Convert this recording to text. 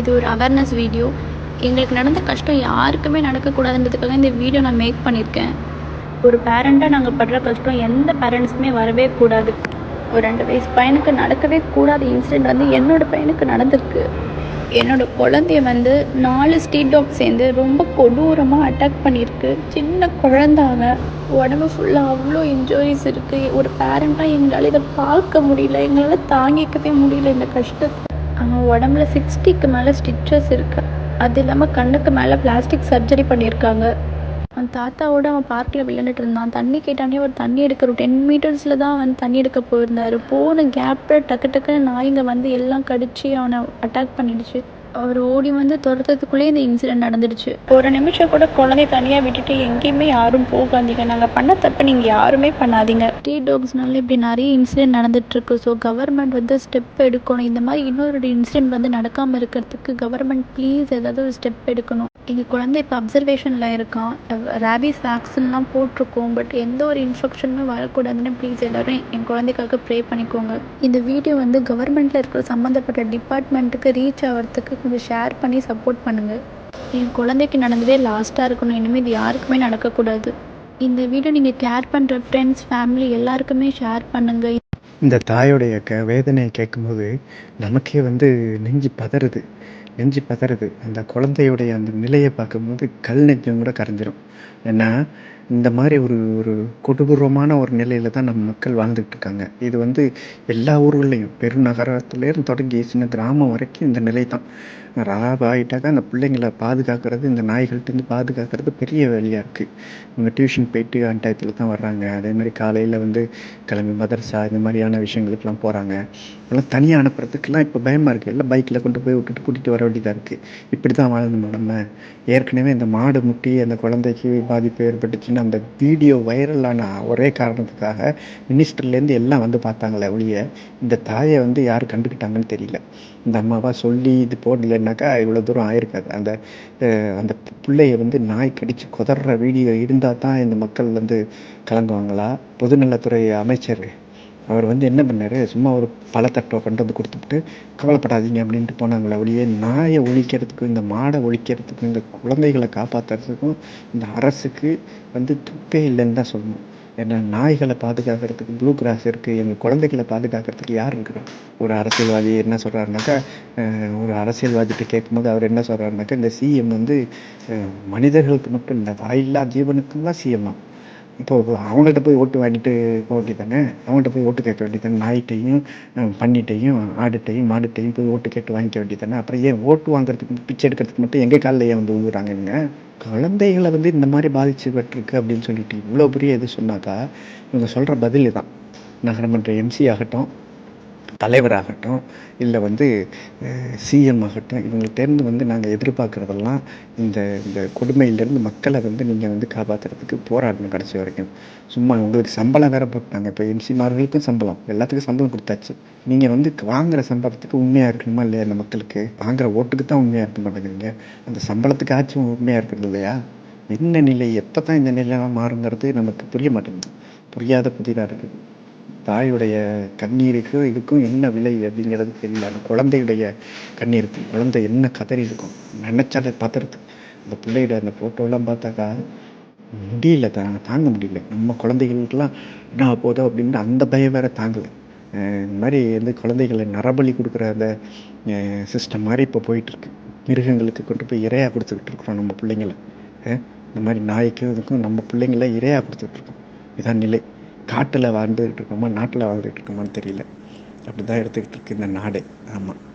இது ஒரு awareness video எங்களுக்கு நடந்த கஷ்டம் யாருக்குமே நடக்கக்கூடாதுன்றதுக்காக இந்த வீடியோ நான் மேக் பண்ணியிருக்கேன். ஒரு பேரண்ட்டாக நாங்கள் படுற கஷ்டம் எந்த பேரண்ட்ஸுமே வரவே கூடாது. ஒரு ரெண்டு வயசு பையனுக்கு நடக்கவே கூடாத இன்சிடெண்ட் வந்து என்னோடய பையனுக்கு நடந்திருக்கு. என்னோடய குழந்தைய வந்து நாலு ஸ்ட்ரீட் டாக் சேர்ந்து ரொம்ப கொடூரமாக அட்டாக் பண்ணியிருக்கு. சின்ன குழந்தாங்க உடம்பு ஃபுல்லாக அவ்வளோ இன்ஜுரிஸ் இருக்குது ஒரு பேரண்ட்டாக எங்களால் இதை பார்க்க முடியல எங்களால் தாங்கிக்கவே முடியல இந்த கஷ்டத்தை. அவன் உடம்புல சிக்ஸ்டிக்கு மேலே ஸ்டிச்சஸ் இருக்கு. அது இல்லாமல் கண்ணுக்கு மேலே பிளாஸ்டிக் சர்ஜரி பண்ணியிருக்காங்க. அவன் தாத்தாவோட அவன் பார்க்கில் விளையாண்டுட்டு இருந்தான். தண்ணி கேட்டானே ஒரு தண்ணி எடுக்க ஒரு டென் மீட்டர்ஸில் தான் வந்து தண்ணி எடுக்க போயிருந்தார். போன கேப்பில் டக்கு டக்குன்னு நாய்ங்க வந்து எல்லாம் கடிச்சு அவனை அட்டாக் பண்ணிடுச்சு. அவர் ஓடி வந்து துரத்துறதுக்குள்ளே இந்த இன்சிடென்ட் நடந்துடுச்சு. ஒரு நிமிஷம் கூட குழந்தைய தனியாக விட்டுட்டு எங்கேயுமே யாரும் போகாதீங்க. நாங்கள் பண்ண தப்பு நீங்கள் யாருமே பண்ணாதீங்க. டீ டாக்ஸ்னால இப்படி நிறைய இன்சிடென்ட் நடந்துட்டுருக்கு. ஸோ கவர்மெண்ட் வந்து ஸ்டெப் எடுக்கணும். இந்த மாதிரி இன்னொரு இன்சிடென்ட் வந்து நடக்காமல் இருக்கிறதுக்கு கவர்மெண்ட் ப்ளீஸ் ஏதாவது ஒரு ஸ்டெப் எடுக்கணும். எங்கள் குழந்தை இப்போ அப்சர்வேஷனில் இருக்கான். ரேபிஸ் வேக்சின்லாம் போட்டிருக்கோம் பட் எந்த ஒரு இன்ஃபெக்ஷனுமே வரக்கூடாதுன்னு ப்ளீஸ் எல்லோரும் என் குழந்தைக்காக ப்ரே பண்ணிக்கோங்க. இந்த வீடியோ வந்து கவர்மெண்ட்டில் இருக்கிற சம்மந்தப்பட்ட டிபார்ட்மெண்ட்டுக்கு ரீச் ஆகிறதுக்கு கொஞ்சம் ஷேர் பண்ணி சப்போர்ட் பண்ணுங்கள் என் குழந்தைக்கு நடந்ததே லாஸ்ட்டாக இருக்கணும் இனிமேல் இது யாருக்குமே நடக்கக்கூடாது. இந்த வீடியோ நீங்கள் கேர் பண்ணுற ஃப்ரெண்ட்ஸ் ஃபேமிலி எல்லாருக்குமே ஷேர் பண்ணுங்கள் இந்த தாயோடைய க வேதனையை கேட்கும்போது நமக்கே வந்து நெஞ்சு பதறுது. நெஞ்சு பதறுது. அந்த குழந்தையுடைய அந்த நிலையை பார்க்கும்போது கல் நெஞ்சம் கூட கரைஞ்சிரும். ஏன்னா இந்த மாதிரி ஒரு ஒரு கொடூரமான ஒரு நிலையில தான் நம்ம மக்கள் வாழ்ந்துட்டு இருக்காங்க இது வந்து எல்லா ஊர்கள்லையும் பெருநகரத்துலேருந்து தொடங்கி சின்ன கிராமம் வரைக்கும் இந்த நிலை தான். ராபா ஆகிட்டாக்கா அந்த பிள்ளைங்களை பாதுகாக்கிறது இந்த நாய்கள்கிட்டருந்து பாதுகாக்கிறது பெரிய வேலையாக இருக்குது இவங்க டியூஷன் போயிட்டு அந்த டயத்தில் தான் வர்றாங்க. அதே மாதிரி காலையில் வந்து கிளம்பி மதரசா இந்த மாதிரியான விஷயங்களுக்கெல்லாம் போகிறாங்க இப்போல்லாம் தனியாக அனுப்புறதுக்கெல்லாம் இப்போ பயமாக இருக்குது எல்லாம் பைக்கில் கொண்டு போய் விட்டுட்டு கூட்டிகிட்டு வர வேண்டியதாக இருக்குது இப்படி தான் வாழணும் நம்ம? ஏற்கனவே இந்த மாடு முட்டி அந்த குழந்தைக்கு பாதிப்பு ஏற்பட்டுச்சுன்னு அந்த வீடியோ வைரலான ஒரே காரணத்துக்காக மினிஸ்டர்லேருந்து எல்லாம் வந்து பார்த்தாங்களே ஒழிய இந்த தாயை வந்து யார் கண்டுக்கிட்டாங்கன்னு தெரியல. இந்த அம்மாவா சொல்லி இது போடலைன்னாக்கா இவ்வளோ தூரம் ஆயிருக்காது. அந்த அந்த பிள்ளைய வந்து நாய் கடித்து குதற வீடியோ இருந்தால் தான் இந்த மக்கள் வந்து கலங்குவாங்களா? பொதுநலத்துறை அமைச்சர் அவர் வந்து என்ன பண்ணார்? சும்மா ஒரு பழத்தட்டோ கொண்டு வந்து கொடுத்துட்டு கவலைப்படாதீங்க அப்படின்ட்டு போனாங்களே ஒழிய நாயை ஒழிக்கிறதுக்கும் இந்த மாடை ஒழிக்கிறதுக்கும் இந்த குழந்தைகளை காப்பாற்றுறதுக்கும் இந்த அரசுக்கு வந்து துப்பே இல்லைன்னு தான் சொல்லணும். ஏன்னா நாய்களை பாதுகாக்கிறதுக்கு ப்ளூ கிராஸ் இருக்குது எங்கள் குழந்தைகளை பாதுகாக்கிறதுக்கு யார் இருக்கிறோம் ஒரு அரசியல்வாதி என்ன சொல்கிறாருனாக்கா ஒரு அரசியல்வாதிகிட்ட கேட்கும்போது அவர் என்ன சொல்கிறாருனாக்கா இந்த சிஎம் வந்து மனிதர்களுக்கு மட்டும் இல்லை வாயில்லா ஜீவனுக்கும் தான் சிஎம்மா இப்போது அவங்கள்ட்ட போய் ஓட்டு வாங்கிட்டு போக வேண்டியதானே அவங்கள்ட்ட போய் ஓட்டு கேட்க வேண்டியதானே நாய்கிட்டையும் அஹ், ஆடுகிட்டையும் ஆடுட்டையும் மாடுட்டையும் போய் ஓட்டு கேட்டு வாங்கிக்க வேண்டியதானே அப்புறம் ஏன் ஓட்டு வாங்குறதுக்கு பிச்சை எடுக்கிறதுக்கு மட்டும் எங்கள் காலில் ஏன் வந்து விழுறாங்க இவங்க? குழந்தைகளை வந்து இந்த மாதிரி பாதிச்சுப்பட்டிருக்கு அப்படின்னு சொல்லிட்டு இவ்வளோ பெரிய இது சொன்னாக்கா இவங்க சொல்கிற பதில் தான் நகரமன்ற எம்சி ஆகட்டும் தலைவராகட்டும் இல்லை வந்து சிஎம் ஆகட்டும் இவங்கள்ட்டேருந்து வந்து நாங்கள் எதிர்பார்க்குறதெல்லாம் இந்த இந்த கொடுமையிலேருந்து மக்களை வந்து நீங்கள் வந்து காப்பாற்றுறதுக்கு போராடணும் கடைசி வரைக்கும். சும்மா உங்களுக்கு சம்பளம் வேறு போட்டாங்க. இப்போ எம்சிமார்களுக்கும் சம்பளம். எல்லாத்துக்கும் சம்பளம் கொடுத்தாச்சு. நீங்கள் வந்து வாங்குகிற சம்பளத்துக்கு உண்மையாக இருக்கணுமா இல்லையா இந்த மக்களுக்கு? வாங்குகிற ஓட்டுக்கு தான் உண்மையாக இருக்க மாட்டேங்கிறீங்க. அந்த சம்பளத்துக்காச்சும் உண்மையாக இருக்கிறது இல்லையா? என்ன நிலை? எப்போ தான் இந்த நிலையெல்லாம் மாறுங்கிறது நமக்கு புரிய மாட்டேங்குது. புரியாத புதிதாக இருக்குது. தாயுடைய கண்ணீருக்கு இதுக்கும் என்ன விலை அப்படிங்கிறது தெரியல. அந்த குழந்தையுடைய கண்ணீருக்கு குழந்தை என்ன கதறி இருக்கும் நினைச்சாலே பதறது அந்த பிள்ளையோட அந்த ஃபோட்டோலாம் பார்த்தாக்கா முடியல தாங்க தாங்க முடியல. நம்ம குழந்தைகளுக்கெல்லாம் என்ன போதோ அப்படின்னு அந்த பயம் வேற தாங்கலை இந்த மாதிரி வந்து குழந்தைகளை நரபலி கொடுக்குற அந்த சிஸ்டம் மாதிரி இப்போ போயிட்டுருக்கு. மிருகங்களுக்கு கொண்டு போய் இரையாக கொடுத்துக்கிட்டு இருக்கிறோம் நம்ம பிள்ளைங்களை. இந்த மாதிரி நாய்க்கும் இதுக்கும் நம்ம பிள்ளைங்கள இரையாக கொடுத்துட்ருக்கோம் இதுதான் இதான் நிலை. காட்டில் வாழ்ந்துக்கிட்டு இருக்கோமா? நாட்டில் வாழ்ந்துகிட்டு இருக்கோமான்னு தெரியல. அப்படி தான் எடுத்துக்கிட்டு இருக்கு இந்த நாடே. ஆமாம்